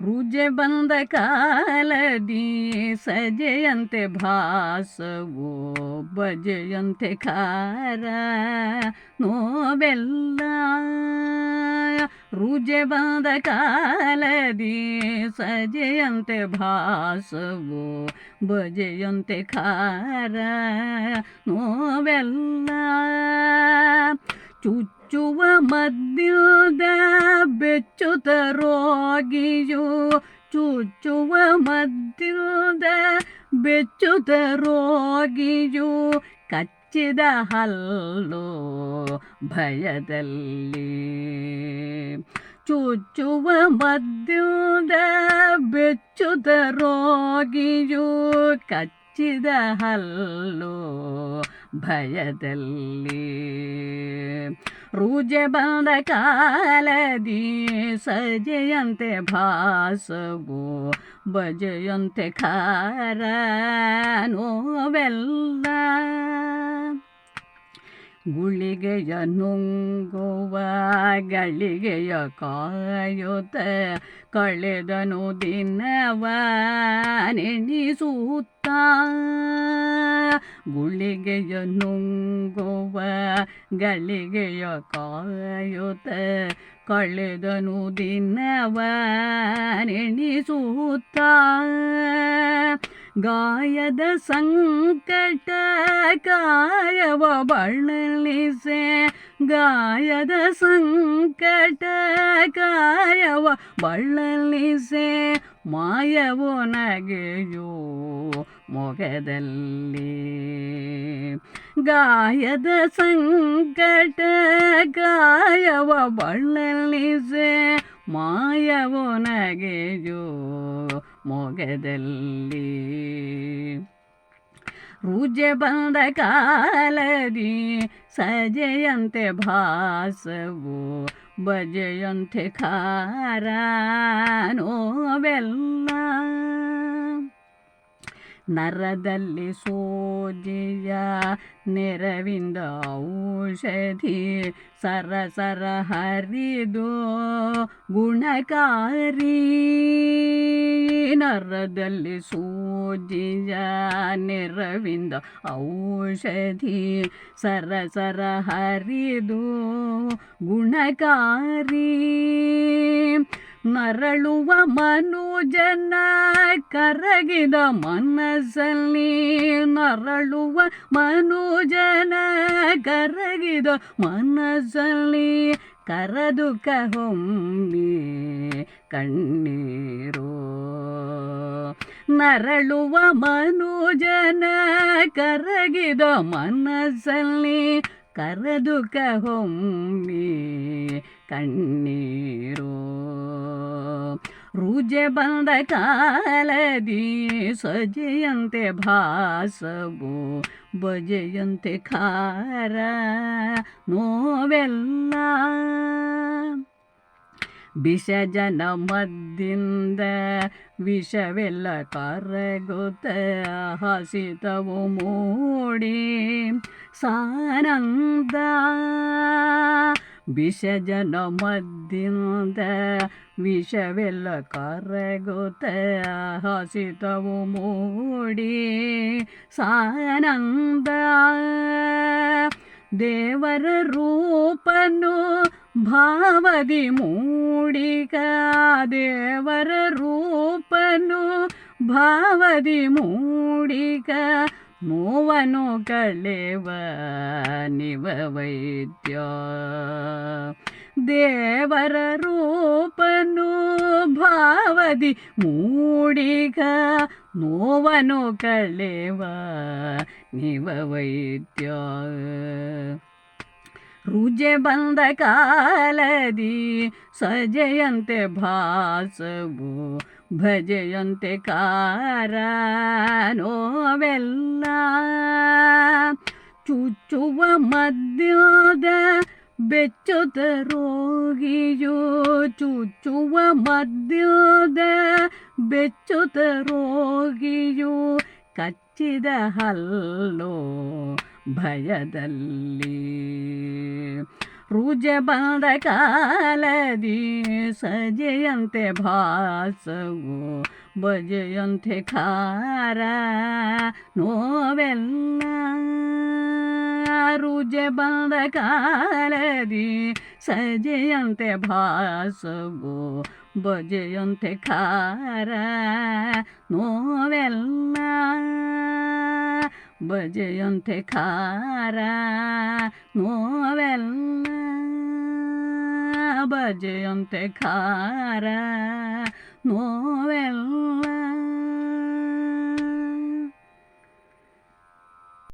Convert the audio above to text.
ರುಜೆ ಬಂದ ಕಾಲದಿ ಸಜೆಯಂತೆ ಭಾಸವೋ ಬಜೆಯಂತೆ ಖಾರ ನೋವೆಲ್ಲ ರುಜೆ ಬಂದ ಕಾಲದಿ ಸಜೆಯಂತೆ ಭಾಸವೋ ಬಜೆಯಂತೆ ಖಾರ ನೋವೆಲ್ಲ ಚುಚ್ಚುವ ಮದ್ಯದ ಬೆಚ್ಚುತ ರೋಗಿಯು ಚುಚ್ಚುವ ಮದ್ಯದ ಬೆಚ್ಚುತ ರೋಗಿಯು ಕಚ್ಚಿದ ಹಲ್ಲು ಭಯದಲ್ಲಿ. ಚುಚ್ಚುವ ಮದ್ಯದ ಬೆಚ್ಚುತ ರೋಗಿಯು ಕಚ್ಚಿದ ಹಲ್ಲು ಭಯದಲ್ಲಿ. ರೂಜೆ ಬಂದ ಕಾಲದಿ ಸಜೆಯಂತೆ ಭಾಸವು ಬಜೆಯಂತೆ ಖಾರ ನೋವೆಲ್ಲ. ಗುಳಿಗೆಯ ನುಂಗುವ ಗಳಿಗೆಯ ಕಾಯುತ್ತ ಕಳೆದನು ದಿನವ ನೆನೆಸುತ್ತ ಗುಳಿಗೆಯ ನುಂಗುವ ಗಳಿಗೆಯ ಕಾಯುತ್ತ ಕಳೆದನು ದಿನವ ನೆನೆಸುತ್ತ ಗಾಯದ ಸಂಕಟ ಕಾಯವ ಬಳಲಿಸೆ. ಗಾಯದ ಸಂಕಟ ಕಾಯವ ಬಳಲಿಸೆ. ಮಾಯವು ನಗೆಯೋ ಮೊಗದಲ್ಲಿ. ಗಾಯದ ಸಂಕಟ ಕಾಯವ ಬಳಲಿಸೆ. ಮಾಯವು ನಗೆಯೋ ಮೊಗದಲ್ಲಿ ರುಜೆ ಬಂದ ಕಾಲದಿ ಸಜೆಯಂತೆ ಭಾಸವು ಬಜೆಯಂತೆ ಖಾರ ನೋವೆಲ್ಲ ನರದಲ್ಲಿ ಸೋಜಿಯ ನೆರವಿಂದ ಔಷಧಿ ಸರಸರ ಹರಿದು ಗುಣಕಾರಿ. ನರದಲ್ಲಿ ಸೂಜಿಯ ನೆರವಿಂದ ಔಷಧಿ ಸರ ಹರಿದು ಗುಣಕಾರಿ. ನರಳುವ ಮನುಜನ, ಕರಗಿದ ಮನಸ್ಸಲ್ಲಿ ನರಳುವ ಮನುಜನ, ಕರಗಿದ ಮನಸ್ಸಲ್ಲಿ ಕರದು ಕಹೊಮ್ಮಿ ಕಣ್ಣೀರು. ನರಳುವ ಮನುಜನ, ಕರಗಿದ ಮನಸ್ಸಲ್ಲಿ ಕರದುಕ ಕೊಮ್ಮಿ ಕಣ್ಣೀರು. ರುಜೆ ಬಂದ ಕಾಲದಿ ಸಜೆಯಂತೆ ಭಾಸವು ಬಜೆಯಂತೆ ಖಾರ ನೋವೆಲ್ಲ. ವಿಷಜನ ಮದ್ದಿಂದ ವಿಷವೆಲ್ಲ ಕರಗುತ್ತ ಹಸಿತವು ಮೂಡಿ ಸಾನಂದ ವಿಷಜನ ಮದ್ದಿಂದ ವಿಷವೆಲ್ಲ ಕರಗುತ್ತ ಹಸಿತವು ಮೂಡಿ ಸಾನಂದ ದೇವರ ರೂಪನು ಭಾವದಿ ಮೂಡಿಕ ದೇವರ ರೂಪನು ಭಾವದಿ ಮೂಡಿಕ ನೋವನು ಕಳೆವ ನಿವ ವೈದ್ಯ ದೇವರ ರೂಪನು ಭಾವದಿ ಮೂಡಿಗ ನೋವನು ಕಳೆವ ನಿವ ವೈದ್ಯ ರುಜೆ ಬಂದ ಕಾಲದಿ ಸಜೆಯಂತೆ ಭಾಸವು, ಭಜೆಯಂತೆ ಕಾರ ನೋವೆಲ್ಲ ಚುಚ್ಚುವ ಮದ್ಯದ ಬೆಚ್ಚದ ರೋಗಿಯು, ಚುಚ್ಚುವ ಮದ್ಯದ ಬೆಚ್ಚದ ರೋಗಿಯು ಕಚ್ಚಿದ ಹಲ್ಲು ಭಯದಲ್ಲಿ ರುಜ ಬಂದ ಕಾಲದಿ ಸಜೆಯಂತೆ ಭಾಸವು, ಬಜೆಯಂತೆ ಖಾರ ನೋವೆಲ್ಲ. ರುಜೆ ಬಂದ ಕಾಲದಿ ಸಜೆಯಂತೆ ಭಾಸವು, ಬಜೆಯಂತೆ ಖಾರ ನೋವೆಲ್ಲ. ಬಜೆಯಂತೆ ಖಾರ ನೋವೆಲ್ಲ. ಬಜೆಯಂತೆ ಖಾರ ನೋವೆಲ್ಲ.